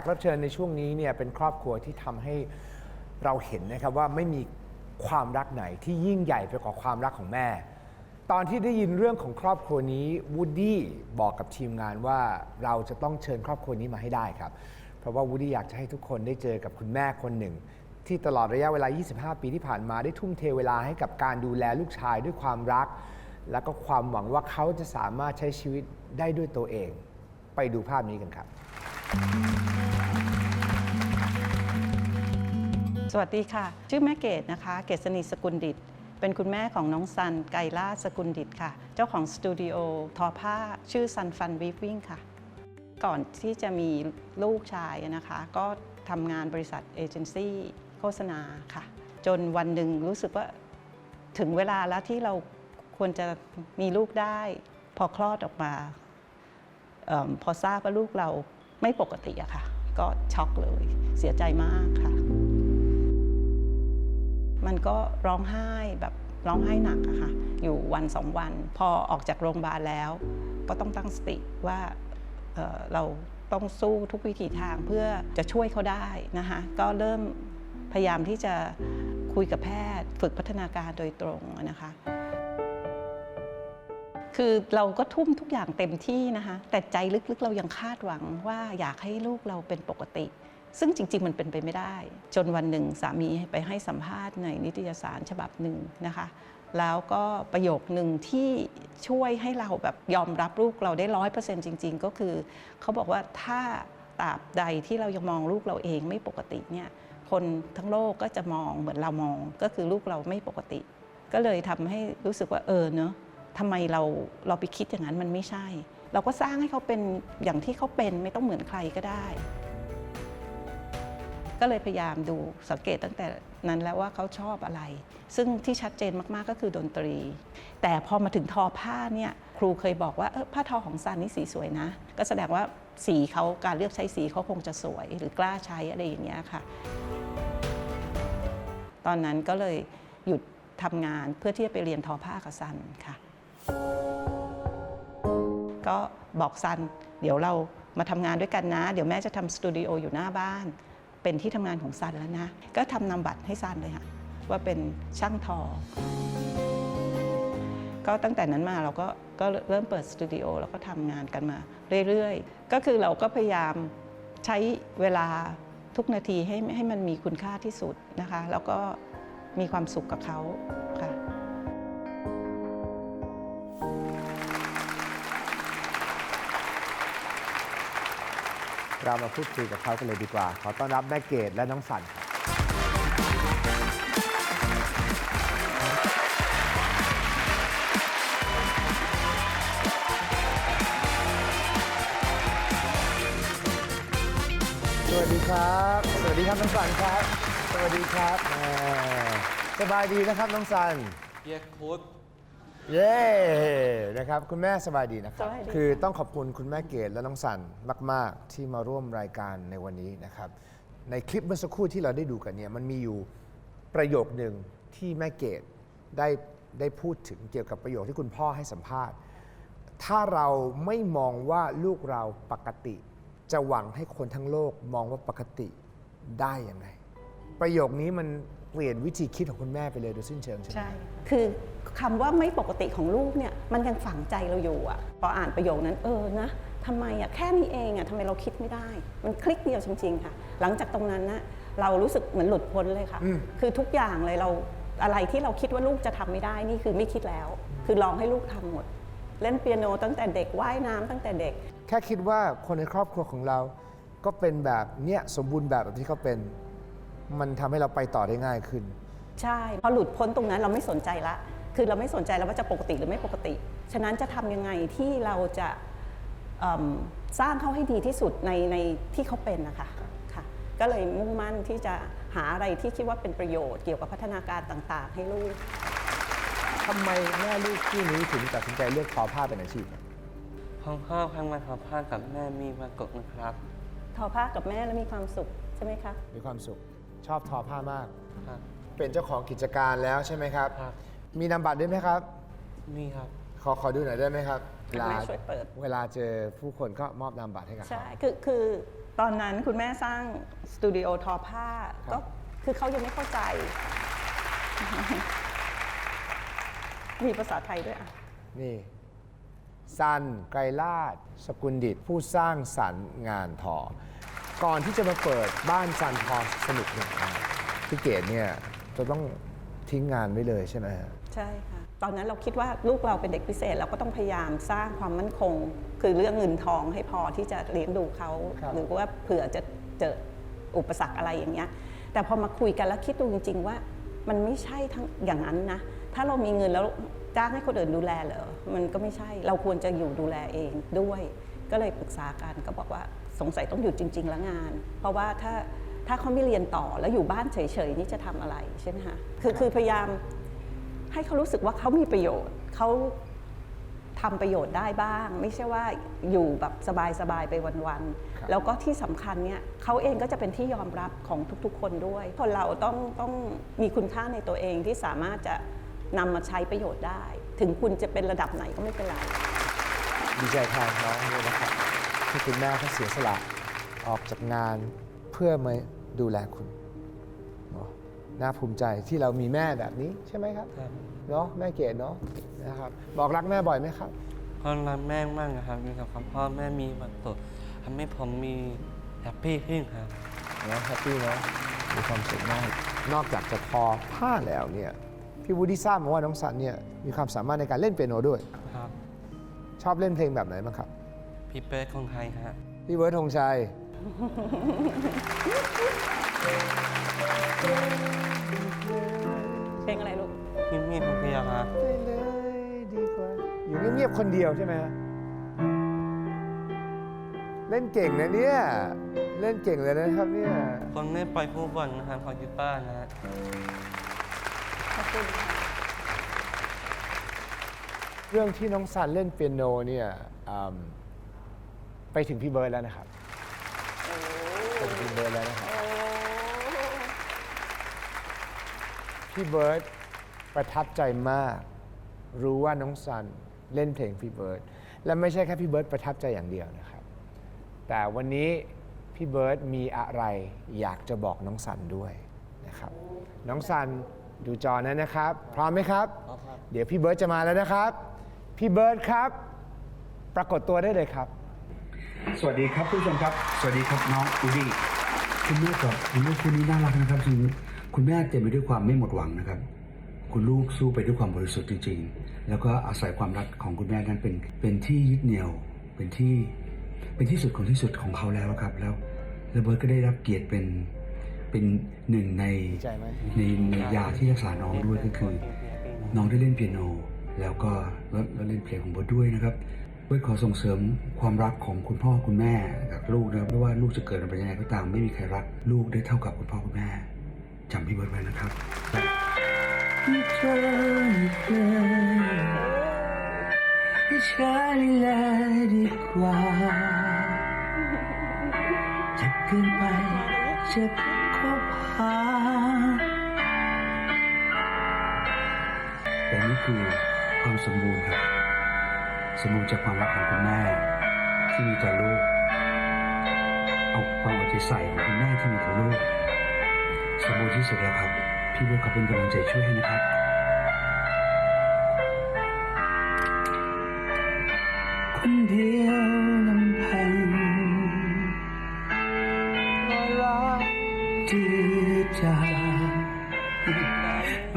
กรับเชิญในช่วงนี้เนี่ยเป็นครอบครัวที่ทำให้เราเห็นนะครับว่าไม่มีความรักไหนที่ยิ่งใหญ่ไปกว่าความรักของแม่ ตอนที่ได้ยินเรื่องของครอบครัวนี้วูดดี้บอกกับทีมงานว่าเราจะต้องเชิญครอบครัวนี้มาให้ได้ครับ เพราะว่าวูดดี้อยากจะให้ทุกคนได้เจอกับคุณแม่คนหนึ่ง ที่ตลอดระยะเวลา 25 ปีที่ผ่านมาได้ทุ่มเทเวลาให้กับการดูแลลูกชายด้วยความรัก และก็ความหวังว่าเขาจะสามารถใช้ชีวิตได้ด้วยตัวเอง ไปดูภาพนี้กันครับ สวัสดีค่ะ ชื่อแม่เกดนะคะ เกษณีสกุลดิต เป็นคุณแม่ของน้องซัน ไกล่าสกุลดิตค่ะ เจ้าของสตูดิโอทอผ้าชื่อซันฟันวีฟวิ่งค่ะ ก่อนที่จะมีลูกชายนะคะ ก็ทำงานบริษัทเอเจนซี่โฆษณาค่ะ จนวันหนึ่งรู้สึกว่าถึงเวลาแล้วที่เราควรจะมีลูกได้ พอคลอดออกมาเอพอทราบว่าลูกเรา ไม่ปกติอะค่ะ ก็ช็อกเลยเสียใจมากค่ะ มันก็ร้องไห้แบบร้องไห้หนักอะค่ะ อยู่วันสองวัน พอออกจากโรงพยาบาลแล้ว ก็ต้องตั้งสติว่าเออเราต้องสู้ทุกวิถีทางเพื่อจะช่วยเขาได้นะคะ ก็เริ่มพยายามที่จะคุยกับแพทย์ ฝึกพัฒนาการโดยตรงนะคะ คือเราก็ทุ่มทุกอย่างเต็มที่นะคะแต่ใจลึกๆเรายังคาดหวังว่าอยากให้ลูกเราเป็นปกติ ซึ่งจริง ๆ มันเป็นไปไม่ได้ จนวันหนึ่งสามีไปให้สัมภาษณ์ในนิตยสารฉบับหนึ่งนะคะ แล้วก็ประโยคหนึ่งที่ช่วยให้เราแบบยอมรับลูกเราได้ร้อยเปอร์เซ็นต์จริง ๆ ก็คือ เขาบอกว่าถ้าตราบใดที่เรายังมองลูกเราเองไม่ปกติเนี่ยคนทั้งโลกก็จะมองเหมือนเรามองก็คือลูกเราไม่ปกติ ก็เลยทำให้รู้สึกว่าเออเนอะ ทำไมเราเราไปคิดอย่างนั้นมันไม่ใช่ เราก็สร้างให้เขาเป็นอย่างที่เขาเป็นไม่ต้องเหมือนใครก็ได้ ก็เลยพยายามดูสังเกตตั้งแต่นั้นแล้วว่าเขาชอบอะไร ซึ่งที่ชัดเจนมากๆก็คือดนตรี แต่พอมาถึงทอผ้าเนี่ยครูเคยบอกว่าเออผ้าทอของซันนี่สีสวยนะ ก็แสดงว่าสีเขาการเลือกใช้สีเขาคงจะสวย หรือกล้าใช้อะไรอย่างเงี้ยค่ะ ตอนนั้นก็เลยหยุดทำงานเพื่อที่จะไปเรียนทอผ้ากับซันค่ะ ก็บอกซัน เดี๋ยวเรามาทำงานด้วยกันนะ เดี๋ยวแม่จะทำสตูดิโออยู่หน้าบ้าน เป็นที่ทำงานของซันแล้วนะ ก็ทำนำบัตรให้ซันเลยค่ะ ว่าเป็นช่างทอ ก็ตั้งแต่นั้นมาเราก็ก็เริ่มเปิดสตูดิโอแล้วก็ทำงานกันมาเรื่อยๆ ก็คือเราก็พยายามใช้เวลาทุกนาทีให้ให้มันมีคุณค่าที่สุดนะคะ แล้วก็มีความสุขกับเขาค่ะ เรามาพูดคุยกับเขากันเลยดีกว่า ขอต้อนรับแม่เกดและน้องสันครับสวัสดีครับ สวัสดีครับน้องสันครับ สวัสดีครับแหมสบายดีนะครับน้องสันเฮียคุด เย้นะครับคุณแม่สบายดีนะครับ สบายดี คือต้องขอบคุณคุณแม่เกดและน้องสันมาก ๆ ที่มาร่วมรายการในวันนี้นะครับ ในคลิปเมื่อสักครู่ที่เราได้ดูกันเนี่ยมันมีอยู่ประโยคหนึ่งที่แม่เกดได้ได้พูดถึงเกี่ยวกับประโยคที่คุณพ่อให้สัมภาษณ์ ถ้าเราไม่มองว่าลูกเราปกติ จะหวังให้คนทั้งโลกมองว่าปกติได้ยังไง ประโยคนี้มัน เปลี่ยนวิธีคิดของคุณแม่ไปเลยโดยสิ้นเชิงใช่ไหม ใช่ คือคำว่าไม่ปกติของลูกเนี่ยมันยังฝังใจเราอยู่อะพออ่านประโยคนั้นเออนะทำไมอะแค่นี้เองอะทำไมเราคิดไม่ได้ มันคลิกเดียวจริงๆค่ะ หลังจากตรงนั้นนะเรารู้สึกเหมือนหลุดพ้นเลยค่ะ อืม คือทุกอย่างเลยเราอะไรที่เราคิดว่าลูกจะทำไม่ได้นี่คือไม่คิดแล้ว คือลองให้ลูกทำหมด เล่นเปียโนตั้งแต่เด็กว่ายน้ำตั้งแต่เด็ก แค่คิดว่าคนในครอบครัวของเรา ก็เป็นแบบเนี้ยสมบูรณ์แบบแบบที่เขาเป็น มันทำให้เราไปต่อได้ง่ายขึ้น ใช่พอหลุดพ้นตรงนั้นเราไม่สนใจละ คือเราไม่สนใจแล้วว่าจะปกติหรือไม่ปกติ ฉะนั้นจะทำยังไงที่เราจะเอิ่มสร้างเขาให้ดีที่สุดในในที่เขาเป็นนะคะค่ะก็เลยมุ่งมั่นที่จะหาอะไรที่คิดว่าเป็นประโยชน์เกี่ยวกับพัฒนาการต่างๆ ให้ลูก ทำไมแม่ลูกคู่นี้ถึงตัดสินใจเลือกทอผ้าเป็นอาชีพครับพ่อพ่อพังมาทอผ้ากับแม่มีปรากฏนะครับ ทอผ้ากับแม่แล้วมีความสุขใช่ไหมคะ มีความสุข ชอบทอผ้ามาก ครับ เป็นเจ้าของกิจการแล้วใช่ไหมครับ ครับ มีนามบัตรด้วยไหมครับ มีครับ ขอขอดูหน่อยได้ไหมครับแม่ช่วยเปิด เวลาเจอผู้คนก็มอบนามบัตรให้กับเขา ใช่ คือ คือ ตอนนั้นคุณแม่สร้างสตูดิโอทอผ้า ครับ ก็ คือเขายังไม่เข้าใจ มีภาษาไทยด้วยอะ นี่ซันไกรลาดสกุลดิตผู้สร้างสรรค์งานทอ ก่อนที่จะมาเปิดบ้านซันทอสนุกหนึ่งงานพี่เกดเนี่ยจะต้องทิ้งงานไว้เลยใช่ไหมฮะ ใช่ค่ะ ตอนนั้นเราคิดว่าลูกเราเป็นเด็กพิเศษ เราก็ต้องพยายามสร้างความมั่นคง คือเรื่องเงินทองให้พอที่จะเลี้ยงดูเขา ครับ หรือว่าเผื่อจะเจออุปสรรคอะไรอย่างเงี้ย แต่พอมาคุยกันแล้วคิดดูจริง ๆ ว่า มันไม่ใช่ทั้งอย่างนั้นนะ ถ้าเรามีเงินแล้วจ้างให้คนอื่นดูแลเหรอ มันก็ไม่ใช่ เราควรจะอยู่ดูแลเองด้วย ก็เลยปรึกษากันก็บอกว่า สงสัยต้องหยุดจริง ๆ แล้วงาน เพราะว่าถ้าถ้าเขาไม่เรียนต่อแล้วอยู่บ้านเฉยๆนี่จะทำอะไรใช่ไหมคะคือคือพยายามให้เขารู้สึกว่าเขามีประโยชน์เขาทำประโยชน์ได้บ้าง ไม่ใช่ว่าอยู่แบบสบายๆไปวันครับๆแล้วก็ที่สำคัญเนี่ยเขาเองก็จะเป็นที่ยอมรับของทุกๆ คนด้วย คนเราต้องต้องมีคุณค่าในตัวเองที่สามารถจะนำมาใช้ประโยชน์ได้ ถึงคุณจะเป็นระดับไหนก็ไม่เป็นไรดีใจแทนน้องด้วยนะครับ ที่คุณแม่เขาเสียสละออกจากงานเพื่อมาดูแลคุณเนาะน่าภูมิใจที่เรามีแม่แบบนี้ใช่ไหมครับครับเนาะแม่เกดเนาะนะครับ บอกรักแม่บ่อยไหมครับ พ่อรักแม่มากนะครับอยู่กับพ่อแม่มีความสุขทำให้ผมมีแฮปปี้ขึ้นครับ เนาะแฮปปี้เนาะมีความสุขมากนอกจากจะทอผ้าแล้วเนี่ยพี่วูดดี้ทราบมาว่าน้องสันเนี่ยมีความสามารถในการเล่นเปียโนด้วย ครับ ชอบเล่นเพลงแบบไหนบ้างครับ พี่เป๊กของไทยฮะ พี่เบิร์ดธงชัย เพลงอะไรลูก พี่มีของพี่ครับไปเลยดีกว่า อยู่เงียบๆคนเดียวใช่ไหมฮะเล่นเก่งนะเนี่ย เล่นเก่งเลยนะครับเนี่ย คนเล่นปล่อยผู้บอลนะครับคอยูป้านะฮะ ขอบคุณค่ะเรื่องที่น้องซันเล่นเปียโนเนี่ยอืม ไปถึงพี่เบิร์ดแล้วนะครับไปถึงพี่เบิร์ดแล้วนะครับพี่เบิร์ดประทับใจมาก รู้ว่าน้องซันเล่นเพลงพี่เบิร์ดและไม่ใช่แค่พี่เบิร์ดประทับใจอย่างเดียวนะครับ แต่วันนี้พี่เบิร์ดมีอะไรอยากจะบอกน้องซันด้วยนะครับ น้องซันดูจอนั้นนะครับ พร้อมไหมครับ เดี๋ยวพี่เบิร์ดจะมาแล้วนะครับ พี่เบิร์ดครับ ปรากฏตัวได้เลยครับ สวัสดีครับผู้ชมครับ สวัสดีครับน้องอูดี้คุณแม่กับคุณลูกคู่นี้น่ารักนะครับจริงคุณแม่เต็มไปด้วยความไม่หมดหวังนะครับ คุณลูกสู้ไปด้วยความบริสุทธิ์จริงๆ แล้วก็อาศัยความรักของคุณแม่นั้นเป็นเป็นที่ยึดเหนี่ยว เป็นที่เป็นที่สุดของที่สุดของเขาแล้วครับ แล้วแล้วเบิร์ตก็ได้รับเกียรติเป็นเป็นหนึ่งในดีใจไหมในในยาที่รักษาน้องด้วยก็คือ น้องได้เล่นเปียโน แล้วก็แล้วแล้วเล่นเพลงของเบิร์ดด้วยนะครับ เบิร์ดขอส่งเสริมความรักของคุณพ่อคุณแม่กับลูกนะครับไม่ว่าลูกจะเกิดมาเป็นยังไงก็ตามไม่มีใครรัก ลูกได้เท่ากับคุณพ่อคุณแม่จำพี่เบิร์ดไว้นะครับให้เธอเลยให้ใช้เลยดีกว่าจะเกินไปจะคบหาแต่นี่คือความสมบูรณ์ครับ สมบูรณ์จากความรักของคุณแม่ที่มีต่อลูก เอาความเอาใจใส่ของคุณแม่ที่มีต่อลูก สมบูรณ์ที่สุดแล้วครับ พี่เบิร์ดขอเป็นกำลังใจช่วยให้นะครับคนเดียวลำพังที่จะ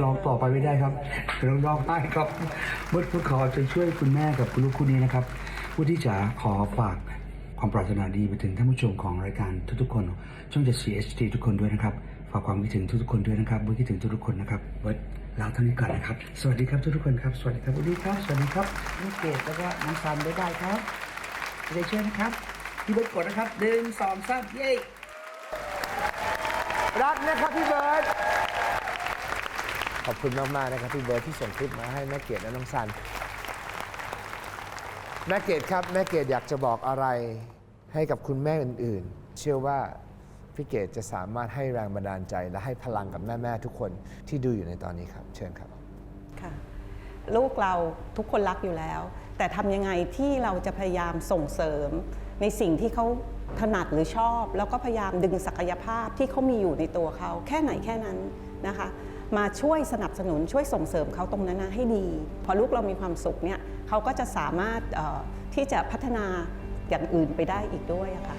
ร้องต่อไปไม่ได้ครับเดี๋ยวร้องไห้ครับเมื่อพูดขอจะช่วยคุณแม่กับคุณลูกคู่นี้นะครับผู้ที่จะขอฝากความปรารถนาดีไปถึงท่านผู้ชมของรายการทุกๆคน ช่องจะ CHT ทุกคนด้วยนะครับฝากความคิดถึงทุกๆคนด้วยนะครับเมื่อคิดถึงทุกๆคนนะครับเบิร์ดลาเท่านี้ก่อนนะครับ สวัสดีครับทุกๆคนครับ สวัสดีครับวัสดีครับ สวัสดีครับน้องเกดแล้วก็น้องซันบ๊ายบายครับจะได้ช่วยนะครับพี่เบิร์ดกดนะครับหนึ่งสองสามเย้รักนะครับพี่เบิร์ต ขอบคุณมากๆนะครับพี่เบิร์ตที่ส่งคลิปมาให้แม่เกดและน้องซันแม่เกดครับแม่เกดอยากจะบอกอะไรให้กับคุณแม่อื่นๆ เชื่อว่าพี่เกดจะสามารถให้แรงบันดาลใจ และให้พลังกับแม่ๆทุกคนที่ดูอยู่ในตอนนี้ครับ เชิญครับค่ะลูกเราทุกคนรักอยู่แล้ว แต่ทำยังไงที่เราจะพยายามส่งเสริม ในสิ่งที่เขาถนัดหรือชอบ แล้วก็พยายามดึงศักยภาพที่เขามีอยู่ในตัวเขาแค่ไหนแค่นั้นนะคะ มาช่วยสนับสนุนช่วยส่งเสริมเขาตรงนั้นนะให้ดี พอลูกเรามีความสุขเนี่ยเขาก็จะสามารถเอ่อที่จะพัฒนาอย่างอื่นไปได้อีกด้วยอะค่ะ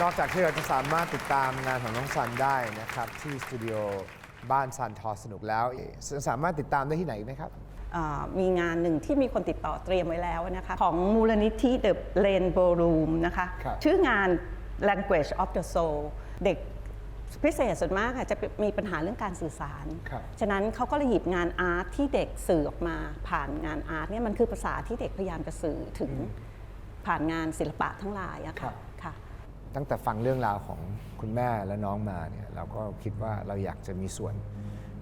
นอกจากที่เราจะสามารถติดตามงานของน้องซันได้นะครับ ที่สตูดิโอบ้านซันทอสนุกแล้วสามารถติดตามได้ที่ไหนอีกไหมครับอ่ามีงานหนึ่งที่มีคนติดต่อเตรียมไว้แล้วนะคะของมูลนิธิ The Rainbow Room นะคะครับชื่องาน Language of the Soul เด็กพิเศษส่วนมากค่ะจะมีปัญหาเรื่องการสื่อสาร ครับ ฉะนั้นเขาก็เลยหยิบงานอาร์ตที่เด็กสื่อออกมาผ่านงานอาร์ตเนี่ยมันคือภาษาที่เด็กพยายามจะสื่อถึงผ่านงานศิลปะทั้งหลายอะครัค่ะบ ค่ะ ตั้งแต่ฟังเรื่องราวของคุณแม่และน้องมาเนี่ยเราก็คิดว่าเราอยากจะมีส่วน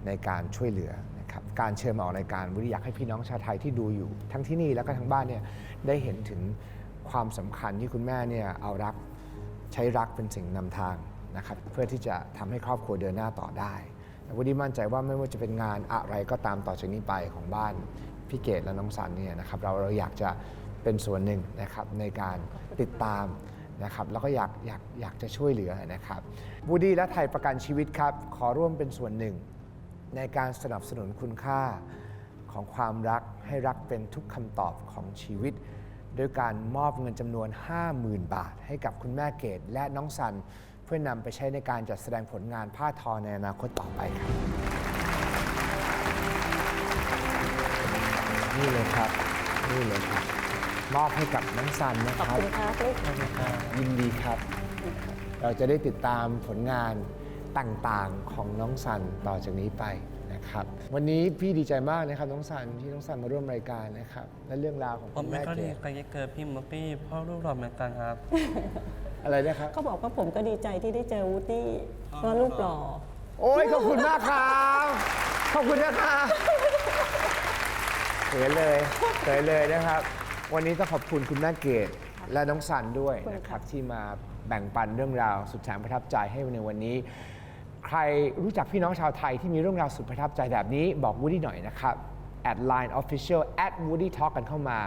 ในการช่วยเหลือนะครับการเชิญมาออกรายการวุฒิอยากให้พี่น้องชาวไทยที่ดูอยู่ ทั้งที่นี่แล้วก็ทั้งบ้านเนี่ยได้เห็นถึงความสำคัญที่คุณแม่เนี่ยเอารักใช้รักเป็นสิ่งนำทาง นะครับเพื่อที่จะทำให้ครอบครัวเดินหน้าต่อได้วุฒิมั่นใจว่าไม่ว่าจะเป็นงานอะไรก็ตามต่อจากนี้ไปของบ้านพี่เกดและน้องสันเนี่ยนะครับเราเราอยากจะเป็นส่วนหนึ่งนะครับในการติดตามนะครับแล้วก็อยากอยากอยากจะช่วยเหลือนะครับบูดี้และไทยประกันชีวิตครับ ขอร่วมเป็นส่วนหนึ่ง ในการสนับสนุนคุณค่าของความรักให้รักเป็นทุกคำตอบของชีวิต โดยการมอบเงินจำนวน 50,000 บาท ให้กับคุณแม่เกดและน้องสัน พื่อนำไปใช้ในการจัดแสดงผลงานผ้าทอในอนาคตต่อไปครับ นี่เลยครับ นี่เลยครับ มอบให้กับน้องสันนะขอบครับคุณครับลูกยินดีครับ เราจะได้ติดตามผลงานต่างๆของน้องสันต่อจากนี้ไปนะครับ วันนี้พี่ดีใจมากนะครับน้องสันที่น้องสันมาร่วมรายการนะครับ และเรื่องราวของผคุมณไม่แม่ก็เกดีดใจเกิดพี่มอปปี้พ่อลูกหล่อเหมือนกันครับ อะไรนะครับ ก็บอกว่าผมก็ดีใจที่ได้เจอวูดดี้ว่าลูกหล่อ โอ้ยขอบคุณมากครับขอบคุณนะครับเขินเลยเขินเลยนะครับ วันนี้ต้องขอบคุณคุณแม่เกดและน้องสันด้วยนะครับที่มาแบ่งปันเรื่องราวสุดแสนประทับใจให้ในวันนี้ ใครรู้จักพี่น้องชาวไทยที่มีเรื่องราวสุดประทับใจแบบนี้บอกวูดดี้หน่อยนะครับ at line official at woody talk กันเข้ามา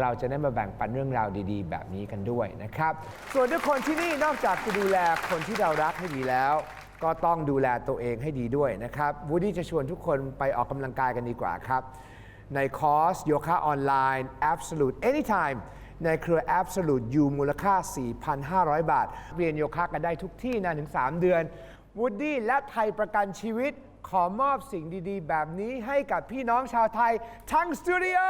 เราจะได้มาแบ่งปันเรื่องราวดีๆ แบบนี้กันด้วยนะครับ ส่วนทุกคนที่นี่นอกจากจะดูแลคนที่เรารักให้ดีแล้ว ก็ต้องดูแลตัวเองให้ดีด้วยนะครับวูดดี้จะชวนทุกคนไปออกกำลังกายกันดีกว่าครับ ในคอร์สโยคะออนไลน์ Absolute Anytime ในเครือ Absolute U มูลค่า 4,500 บาท เรียนโยคะกันได้ทุกที่นานถึง 3 เดือนวูดดี้และไทยประกันชีวิตขอมอบสิ่งดี ๆ แบบนี้ให้กับพี่น้องชาวไทยทั้งสตูดิโอ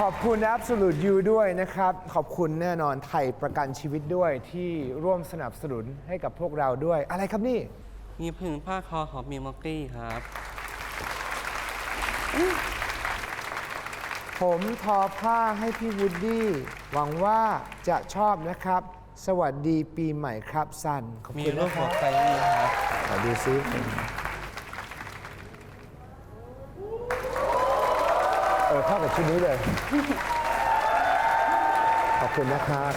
ขอบคุณ Absolute You ด้วยนะครับ ขอบคุณแน่นอนไทยประกันชีวิตด้วยที่ร่วมสนับสนุนให้กับพวกเราด้วย อะไรครับนี่ มีผึ่งผ้าคอของมีมอปปี้ครับ ผมทอผ้าให้พี่วูดดี้หวังว่าจะชอบนะครับ สวัสดีปีใหม่ครับซันขอบมีคุณรูปนะคหัรัวบใจด้วยครับ ขอดูซิเออเข้ากับชุดนี้เลย ขอบคุณนะครับ